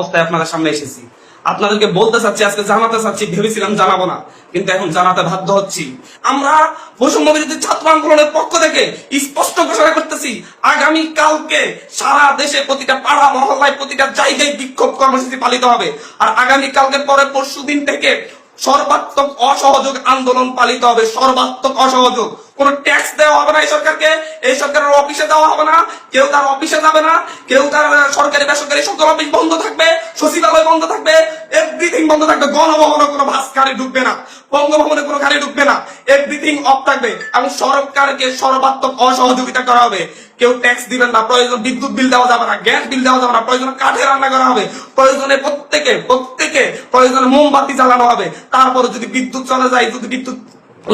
অবস্থায় আপনাদের সামনে এসেছি। আপনাদেরকে বলতে চাচ্ছি, আজকে জানাতে চাচ্ছি, ভেবেছিলাম জানাব না, কিন্তু এখন জানাতে বাধ্য হচ্ছি। আমরা বৈষম্য বিরোধী ছাত্র আন্দোলনের পক্ষ থেকে স্পষ্ট ঘোষণা করতেছি, আগামী কালকে সারা দেশে প্রতিটা পাড়া, মহল্লায় প্রতিটা জায়গায় বিক্ষোভ কর্মসূচি পালিত হবে। আর আগামী কালকে পরে পরশু দিন থেকে সর্বাত্মক অসহযোগ আন্দোলন পালিত হবে, সর্বাত্মক অসহযোগ। কোন ট্যাক্স দেওয়া হবে না এই সরকারকে, এই সরকারের অফিসে দেওয়া হবে না, কেউ তার অফিসে যাবে না, কেউ তার সরকারি, বেসরকারি সকল অফিস বন্ধ থাকবে, সচিবালয় বন্ধ থাকবে এভরিথিং বন্ধ থাকবে, গণভবনে কোনো বাস, গাড়ি ঢুকবে না, বঙ্গভবনে কোনো গাড়ি ঢুকবে না এভরিথিং অফ থাকবে। এবং সরকারকে সর্বাত্মক অসহযোগিতা করা হবে। কেউ ট্যাক্স দিবেন না, প্রয়োজন বিদ্যুৎ বিল দেওয়া যাবে না গ্যাস বিল দেওয়া যাবে না, প্রয়োজন কাঠে রান্না করা হবে, প্রয়োজনে প্রত্যেকে প্রত্যেকে প্রয়োজনে মোমবাতি জ্বালানো হবে। তারপরে যদি বিদ্যুৎ চলে যায়, যদি বিদ্যুৎ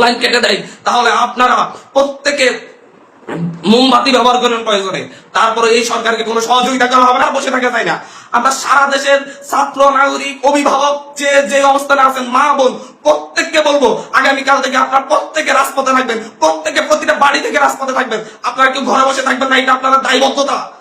লাইন কেটে দেয়, তাহলে আপনারা প্রত্যেকে মোমবাতি ব্যবহার করেন প্রয়োজনে। তারপরে এই সরকারকে কোনো সহযোগিতা করা হবে না বসে থাকা যায় না। আমরা সারা দেশের ছাত্র, নাগরিক, অভিভাবক, যে যে অবস্থানে আছেন, মা, বোন, প্রত্যেককে বলব, আগামীকাল থেকে আপনারা প্রত্যেকে রাজপথে থাকবেন, প্রত্যেকে প্রতিটা বাড়ি থেকে রাজপথে থাকবেন। আপনারা কেউ ঘরে বসে থাকবেন না, এটা আপনারা দায়বদ্ধতা।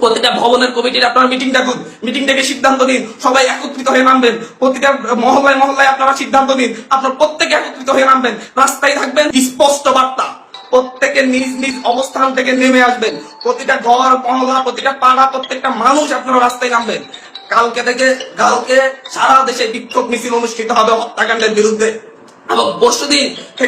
প্রতিটা ভবনের কমিটির আপনারা মিটিং ডাকুন মিটিং ডেকে সিদ্ধান্ত নিন। সবাই একত্রিত হয়ে নামবেন। প্রতিটা মহল্লায় মহল্লায় আপনারা সিদ্ধান্ত নিন। আপনারা প্রত্যেকে একত্রিত হয়ে নামবেন। রাস্তায় থাকবেন স্পষ্ট বার্তা। প্রত্যেকে নিজ নিজ অবস্থান থেকে নেমে আসবেন। প্রতিটা ঘর, মহল্লা, প্রতিটা পাড়া, প্রত্যেকটা মানুষ আপনারা রাস্তায় নামবেন। কালকে থেকে, কালকে সারা দেশে বিক্ষোভ মিছিল অনুষ্ঠিত হবে হত্যাকাণ্ডের বিরুদ্ধে। এবং পরশুদিন থেকে